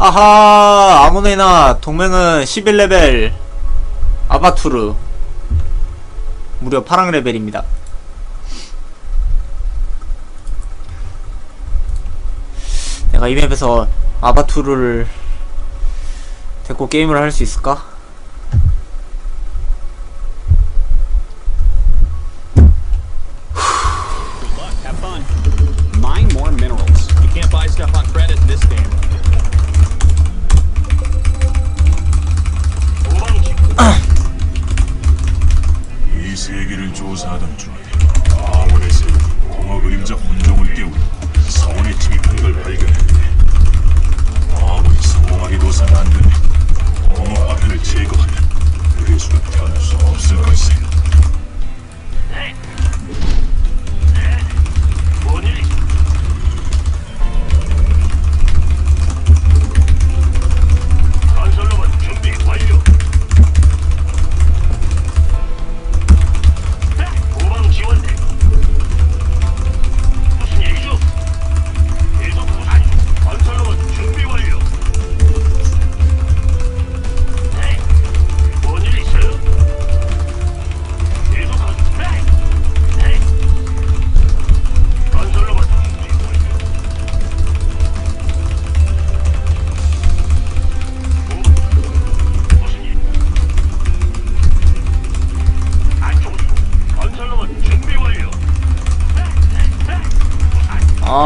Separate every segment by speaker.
Speaker 1: 아하 아무네나 동맹은 11레벨 아바투르 무려 파랑 레벨입니다 내가 이 맵에서 아바투르를 데리고 게임을 할 수 있을까?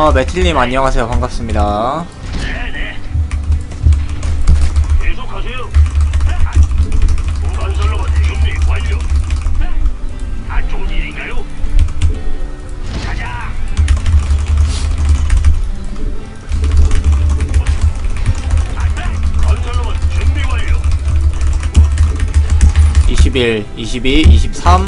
Speaker 2: 아
Speaker 1: 메틸님 안녕하세요 반갑습니다
Speaker 2: 네네. 계속하세요. 건설로만 준비 완료. 안 좋은 일인가요? 가자. 건설로만 준비 완료.
Speaker 1: 21, 22, 23,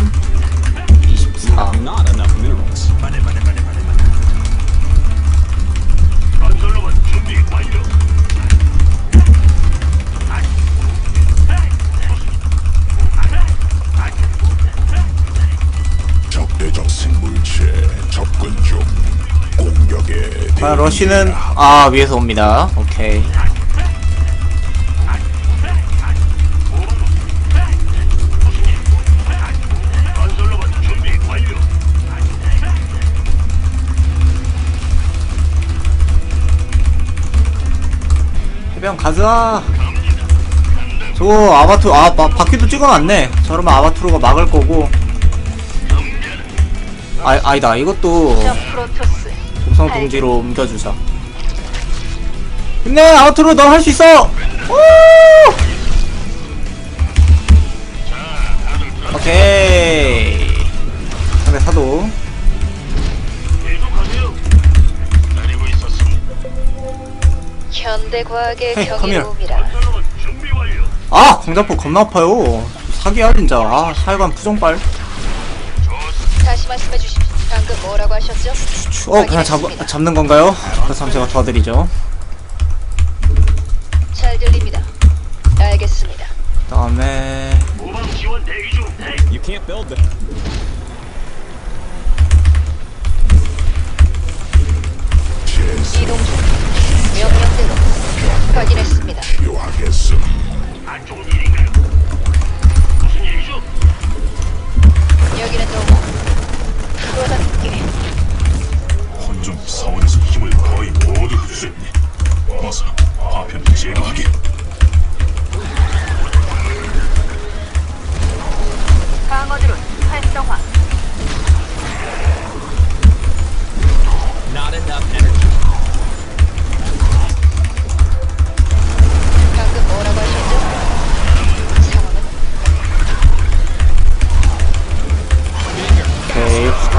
Speaker 3: 공격에
Speaker 1: 아, 러쉬는 아 위에서 옵니다. 오케이. 해변 가자. 저거 아바투 아 바, 바퀴도 찍어놨네. 저러면 아바투르가 막을 거고. 아, 아니다. 이것도 독성 둥지로 옮겨주자 힘내 아바투르 넌할 수 있어 오! 오케이 상대 사도.
Speaker 4: 현대 과학의. 경이로움이라.
Speaker 1: 아 광자포 겁나 아파요 사기야 진짜 아 하여간 푸정빨
Speaker 4: 다시 말씀해 주십시오. 방금 뭐라고 하셨죠?
Speaker 1: 어 그냥 잡, 잡는 건가요? 그렇다면 제가 도와드리죠
Speaker 4: 잘 들립니다. 알겠습니다.
Speaker 1: 그 다음에
Speaker 2: 후방 지원 대기 중. 네.
Speaker 5: You can't build them.
Speaker 4: 이동 중. 명령대로 확인했습니다.
Speaker 3: 필요하겠음
Speaker 2: 안 좋은 일인가요?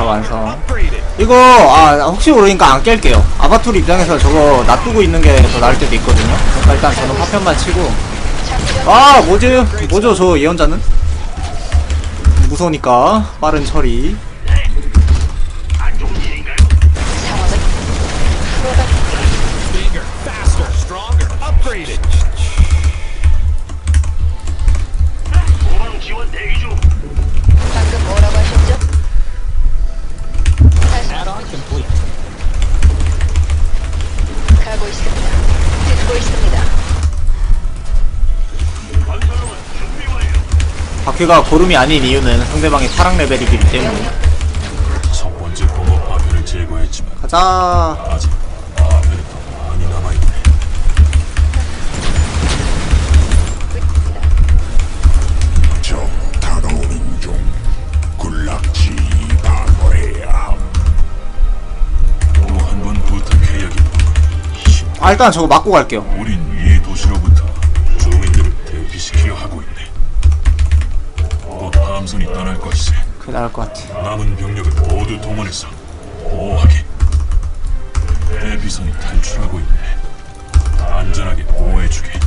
Speaker 1: 완성. 이거 아 혹시 모르니까 안 깰게요. 아바투르 입장에서 저거 놔두고 있는 게 더 나을 때도 있거든요. 그러니까 일단 저는 파편만 치고. 아 뭐지? 뭐죠 저 예언자는? 무서우니까 빠른 처리 바퀴가 고름이 아닌 이유는 상대방이 타락 레벨이기 때문에
Speaker 2: 첫 번째 공업 파편을 제거했지만
Speaker 1: 가자
Speaker 2: 아직 더 많이 남아있네.
Speaker 3: 적 다가오는 중 군락지 방어해야 함
Speaker 2: 또한번 부탁해야겠군.
Speaker 1: 힘아 일단 저거 맞고 갈게요
Speaker 2: 우린
Speaker 1: 나을 것 같아
Speaker 2: 남은 병력을 모두 동원해서 보호하게. 대피선이 탈출하고 있네. 안전하게 보호해주게.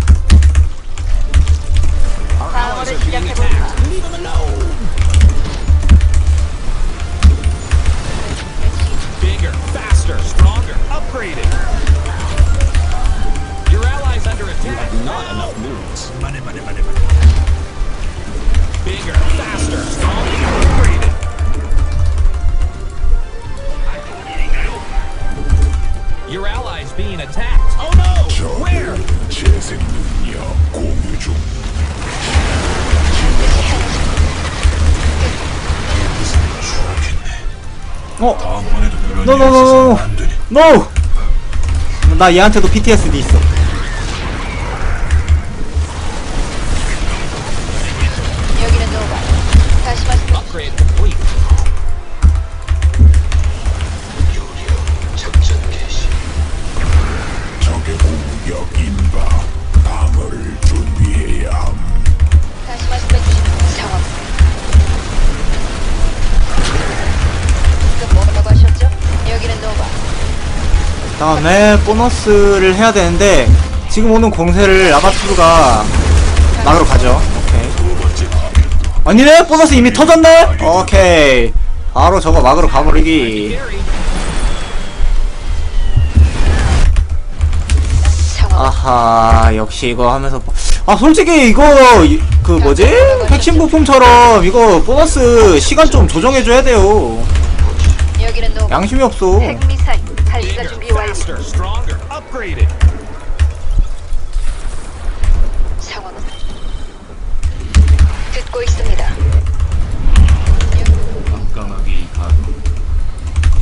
Speaker 4: 어?
Speaker 2: 다음번에도 이런
Speaker 1: No,
Speaker 2: 일이
Speaker 1: no, no,
Speaker 2: 있어서는
Speaker 1: no.
Speaker 2: 안 되니.
Speaker 1: NO! 나 얘한테도 PTSD 있어 다음에 보너스를 해야 되는데 지금 오는 공세를 아바투르가 막으러 가죠 오케이 아니네? 보너스 이미 터졌네? 오케이 바로 저거 막으러 가버리기. 아하 역시 이거 하면서 보- 아 솔직히 이거 이- 그 뭐지? 핵심 부품처럼 이거 보너스 시간 좀 조정해줘야 돼요. 양심이 없어
Speaker 4: 핵미사일 발사 준비.
Speaker 5: Faster, stronger, upgraded.
Speaker 4: 상황은 듣고 있습니다.
Speaker 6: 깜깜하게 가동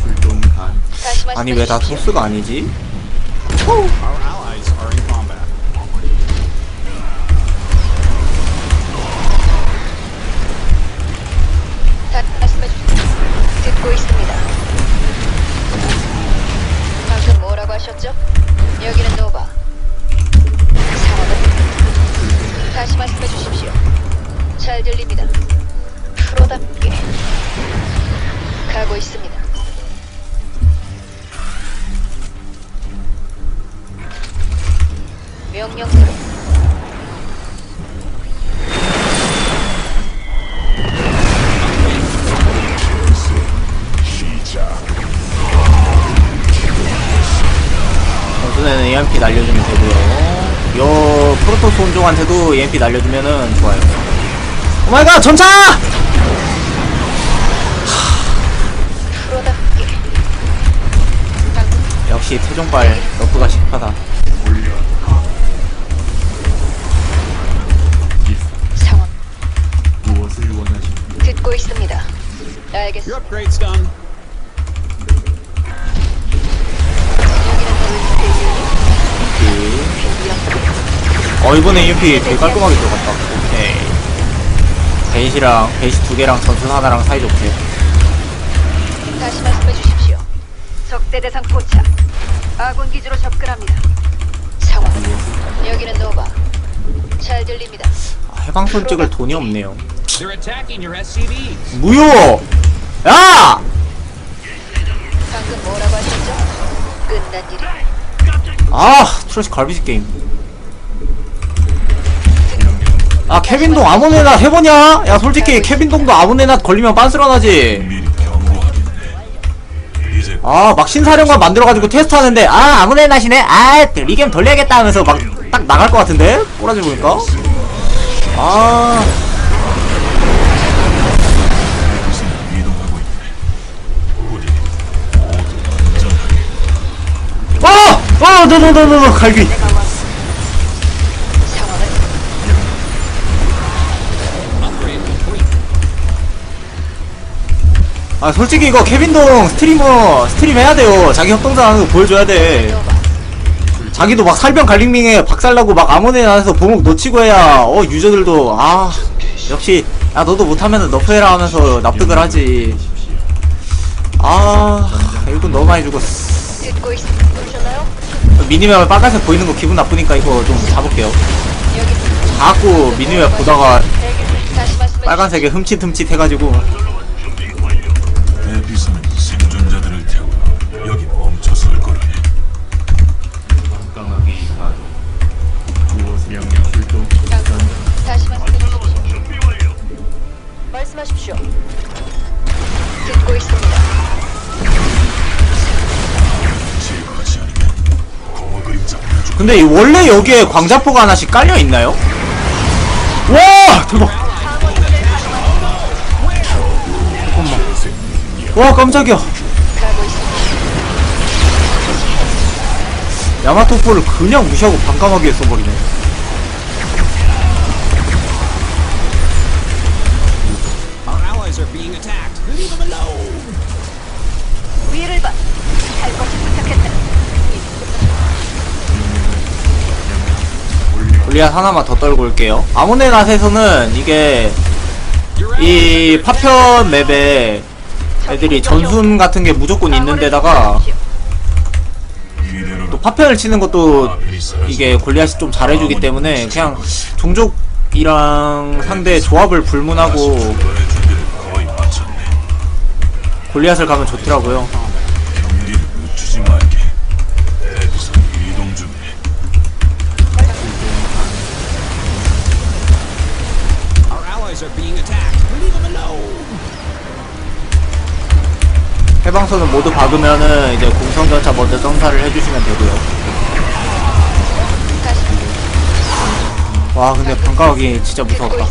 Speaker 6: 출동 간
Speaker 4: 다시 말씀해
Speaker 1: 아니 왜 다
Speaker 4: 주십시오.
Speaker 1: 토스가 아니지?
Speaker 5: Our allies
Speaker 4: 명령대로
Speaker 3: 시작
Speaker 1: 전순에는 EMP 날려주면 되고요. 요 프로토스 혼종한테도 EMP 날려주면은 좋아요. 오마이갓 전차!
Speaker 4: 프로답게. 방금
Speaker 1: 역시 태종발 너프가 시
Speaker 5: upgrade's done.
Speaker 1: 어 이번에 EMP 되게 깔끔하게 들어갔다 오케이 베이시랑 베이시 두 개랑 전순 하나랑 사이좋게
Speaker 4: 다시 말씀해 주십시오. 적대 대상 포착. 아군 기지로 접근합니다. 상황. 여기는 노바. 잘 들립니다.
Speaker 1: 아, 해방선 찍을 돈이 없네요
Speaker 5: They're attacking your SCVs.
Speaker 1: 무효! 야!
Speaker 4: 방금 뭐라고 하셨죠? 끝난 일이.
Speaker 1: 아 트래시 갈비지 게임 아 케빈동 아무데나 해보냐? 야 솔직히 케빈동도 아무데나 걸리면
Speaker 2: 미리. 이제
Speaker 1: 아 막 신사령관 만들어가지고 테스트하는데 아 아무데나 시네 아 리겜 돌려야겠다 하면서 막 딱 나갈 것 같은데? 꼬라지 보니까 아 어, 너너너너너 갈기. 아 솔직히 이거 케빈동 스트리머 스트림 해야 돼요. 자기 협동자 하는 거 보여줘야 돼. 자기도 막 살병 갈링밍에 박살나고 막 아몬에 나서 보목 놓치고 해야 어 유저들도 아 역시 야 너도 못하면 너프해라 하면서 납득을 하지. 아 일꾼 너무 많이 죽었어. 미니맵 빨간색 보이는 거 기분 나쁘니까 이거 좀 잡을게요. 자꾸 미니맵 보다가
Speaker 4: 대기 다시 말씀해
Speaker 1: 빨간색에 흠칫흠칫 해가지고 근데 이 원래 여기에 광자포가 하나씩 깔려 있나요? 와 대박 잠깐만 와 깜짝이야. 야마토포를 그냥 무시하고 반감하게 써버리네 골리앗 하나만 더 떨고 올게요 아모네낫에서는 이게
Speaker 5: Your
Speaker 1: 이 파편 맵에 애들이 전순 같은 게 무조건 있는 데다가
Speaker 2: 이대로
Speaker 1: 또 파편을 치는 것도 이게 골리앗이 좀 잘해주기 때문에 그냥 종족이랑 상대 조합을 불문하고. 골리앗을 가면 좋더라고요 해방선을 모두 박으면은 이제 공성전차 먼저 점사를 해주시면 되고요. 와 근데 반가하기 진짜 무서웠다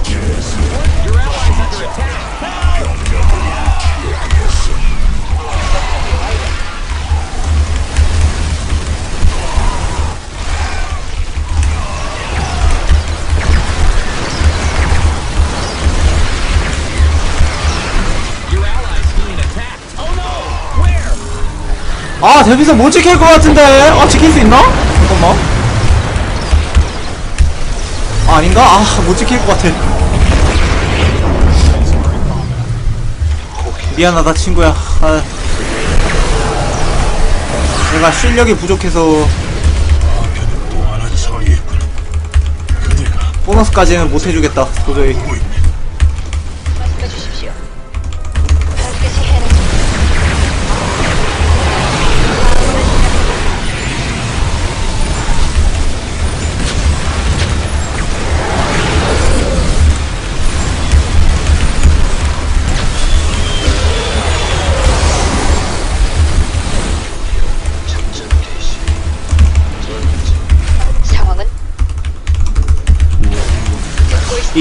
Speaker 1: 아 데뷔선 못 지킬 것 같은데. 아 지킬 수 있나? 잠깐만. 아 아닌가? 아 못 지킬 것 같아. 미안하다 친구야. 아, 내가 실력이 부족해서 보너스까지는 못 해주겠다 도저히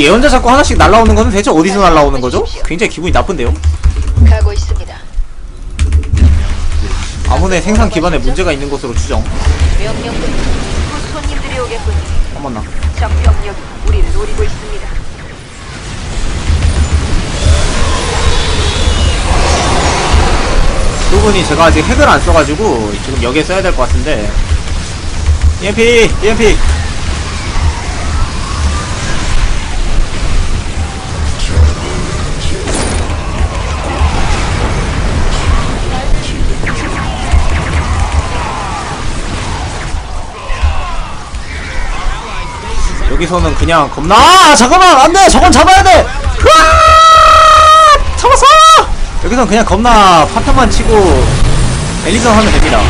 Speaker 1: 예언자 자꾸 하나씩 날라오는 거는 대체 어디서 날라오는 거죠? 굉장히 기분이 나쁜데요?
Speaker 4: 가고 있습니다.
Speaker 1: 아무네 생산 기반에 문제가 있는 것으로 추정
Speaker 4: 명령군 곧 손님들이 오겠군.
Speaker 1: 어머나
Speaker 4: 적 병력이 우리를 노리고 있습니다.
Speaker 1: 두 분이 제가 아직 핵을 안 써가지고 지금 여기에 써야 될 것 같은데 EMP! EMP! 여기서는 그냥 겁나 아, 잠깐만 안돼 저건 잡아야 돼 으아! 잡았어 여기서는 그냥 겁나 파편만 치고 엘리전 하면 됩니다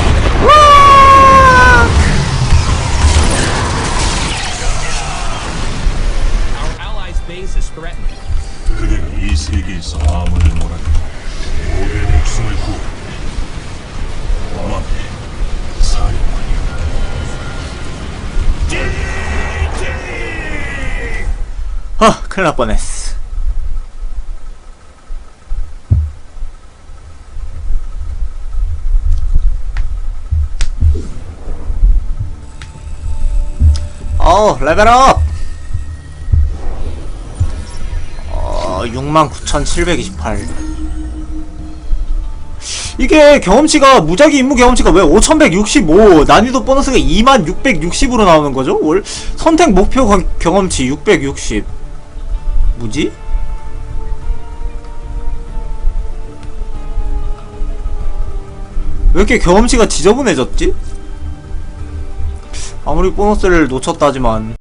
Speaker 1: 으아!
Speaker 2: 그대가 이 세계에서 아무를 몰아내 모두의 목숨을 구해
Speaker 1: 아 큰일 날 뻔했어. 어 레벨업! 어 69,728 이게 경험치가 무작위 임무 경험치가 왜 5165 난이도 보너스가 2660으로 나오는 거죠? 월 선택 목표 거- 경험치 660 뭐지? 왜 이렇게 경험치가 지저분해졌지? 아무리 보너스를 놓쳤다지만